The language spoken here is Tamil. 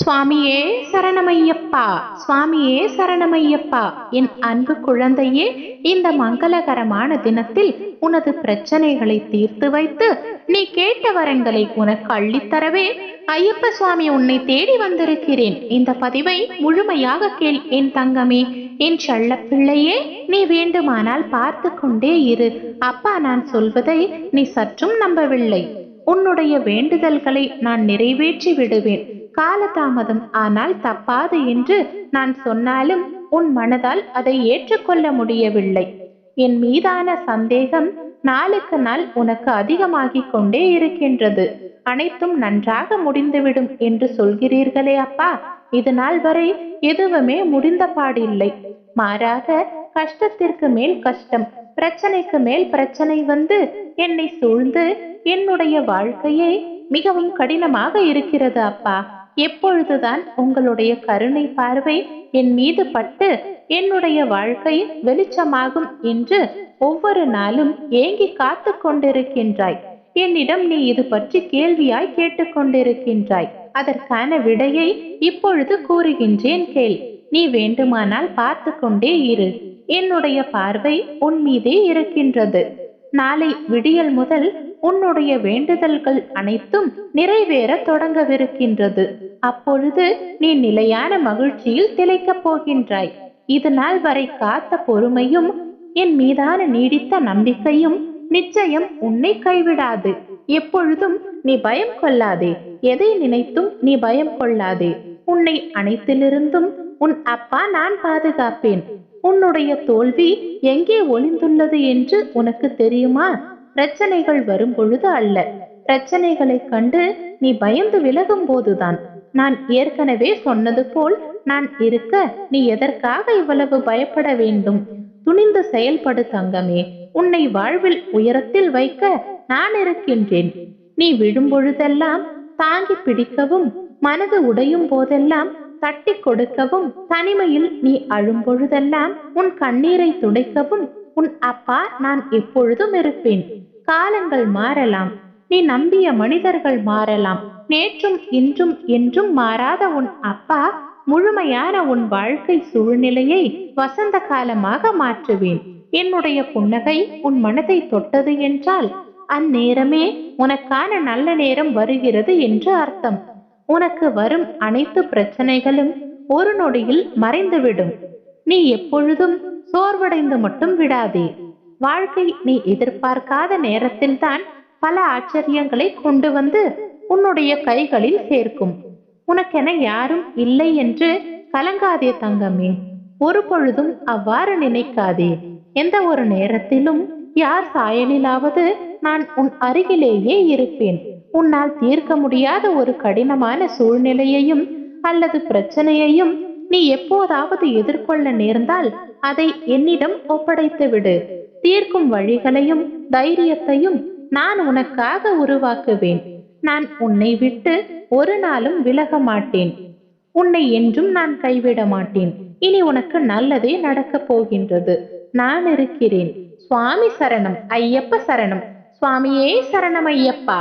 சுவாமியே சரணமையப்பா சுவாமியே சரணமையப்பா. என் அன்பு குழந்தையே இந்த மங்களகரமான தினத்தில் உனது பிரச்சனைகளை தீர்த்து வைத்து நீ கேட்ட வரங்களை உனக்கு அள்ளித்தரவே ஐயப்ப சுவாமி உன்னை தேடி வந்திருக்கிறேன். இந்த பதிவை முழுமையாக கேள் என் தங்கமே. என் செல்ல பிள்ளையே நீ வேண்டுமானால் பார்த்து கொண்டே இரு. அப்பா நான் சொல்வதை நீ சற்றும் நம்பவில்லை. உன்னுடைய வேண்டுதல்களை நான் நிறைவேற்றி விடுவேன். காலதாமதம். ஆனால் தப்பாது என்று நான் சொன்னாலும் உன் மனதால் அதை ஏற்றுக்கொள்ள முடியவில்லை. என் மீதான சந்தேகம் நாளுக்கு நாள் உனக்கு அதிகமாகிக் கொண்டே இருக்கின்றது. அனைத்தும் நன்றாக முடிந்துவிடும் என்று சொல்கிறீர்களே அப்பா. இது நாள் வரை எதுவுமே முடிந்த பாடில்லை. மாறாக கஷ்டத்திற்கு மேல் கஷ்டம் பிரச்சனைக்கு மேல் பிரச்சனை வந்து என்னை சூழ்ந்து என்னுடைய வாழ்க்கையே மிகவும் கடினமாக இருக்கிறது அப்பா. எப்பொழுதுதான் உங்களுடைய கருணை பார்வை என் மீது பட்டு என்னுடைய வாழ்க்கை வெளிச்சமாகும் என்று ஒவ்வொரு நாளும் ஏங்கி காத்து கொண்டிருக்கின்றாய். என்னிடம் நீ இது பற்றி கேள்வியாய் கேட்டுக்கொண்டிருக்கின்றாய் அதற்கான விடையை இப்பொழுது கூறுகின்றேன் கேள். நீ வேண்டுமானால் பார்த்து கொண்டே இரு. என்னுடைய பார்வை உன் மீதே இருக்கின்றது. நாளை விடியல் முதல் உன்னுடைய வேண்டுதல்கள் அனைத்தும் நிறைவேற தொடங்கவிருக்கின்றது. அப்பொழுது நீ நிலையான மகிழ்ச்சியில் திளைக்கப் போகின்றாய். இது நாள் வரை காத்த பொறுமையும் என் மீதான நீடித்த நம்பிக்கையும் நிச்சயம் உன்னை கைவிடாது. எப்பொழுதும் நீ பயம் கொள்ளாதே. எதை நினைத்தும் நீ பயம் கொள்ளாதே. உன்னை அனைத்திலிருந்தும் உன் அப்பா நான் பாதுகாப்பேன். உன்னுடைய தோல்வி எங்கே ஒளிந்துள்ளது என்று உனக்கு தெரியுமா? பிரச்சனைகள் வரும் பொழுது அல்ல. பிரச்சனைகளை கண்டு நீ பயந்து விலகும் போதுதான் நான் ஏற்கனவே சொன்னது போல் நான் இருக்க நீ எதற்காக இவ்வளவு பயப்பட வேண்டும்? துணிந்து செயல்படு தங்கமே. உன்னை வாழ்வில் உயரத்தில் வைக்க நான் இருக்கின்றேன். நீ விழும் பொழுதெல்லாம் தாங்கி பிடிக்கவும் மனது உடையும் போதெல்லாம் தட்டி கொடுக்கவும் தனிமையில் நீ அழும் பொழுதெல்லாம் உன் கண்ணீரை துடைக்கவும் உன் அப்பா நான் எப்பொழுதும் இருப்பேன். காலங்கள் மாறலாம். நீ நம்பிய மனிதர்கள் மாறலாம். நேற்றும் இன்றும் என்றும் மாறாத உன் அப்பா முழுமையான உன் வாழ்க்கை சூழ்நிலையை வசந்த காலமாக மாற்றுவேன். என்னுடைய புன்னகை உன் மனதை தொட்டது என்றால் அந்நேரமே உனக்கான நல்ல நேரம் வருகிறது என்று அர்த்தம். உனக்கு வரும் அனைத்து பிரச்சனைகளும் ஒரு நொடியில் மறைந்துவிடும். நீ எப்பொழுதும் சோர்வடைந்து மட்டும் விடாதே. வாழ்க்கை நீ எதிர்பார்க்காத நேரத்தில்தான் பல ஆச்சரியங்களை கொண்டு வந்து உன்னுடைய கைகளில் சேர்க்கும். உனக்கென யாரும் இல்லை என்று கலங்காதே தங்கமே. ஒரு பொழுதும் அவ்வாறு நினைக்காதே. எந்த ஒரு நேரத்திலும் யார் சாயலிலாவது நான் உன் அருகிலேயே இருப்பேன். உன்னால் தீர்க்க முடியாத ஒரு கடினமான சூழ்நிலையையும் அல்லது பிரச்சனையையும் நீ எப்போதாவது எதிர்கொள்ள நேர்ந்தால் அதை என்னிடம் ஒப்படைத்து விடு தீர்க்கும் வழிகளையும் தைரியத்தையும் நான் உனக்காக உருவாக்குவேன். நான் உன்னை விட்டு ஒரு நாளும் விலக மாட்டேன். உன்னை என்றும் நான் கைவிட மாட்டேன். இனி உனக்கு நல்லதே நடக்கப் போகின்றது. நான் இருக்கிறேன். சுவாமி சரணம் ஐயப்ப சரணம். சுவாமியே சரணம் ஐயப்பா.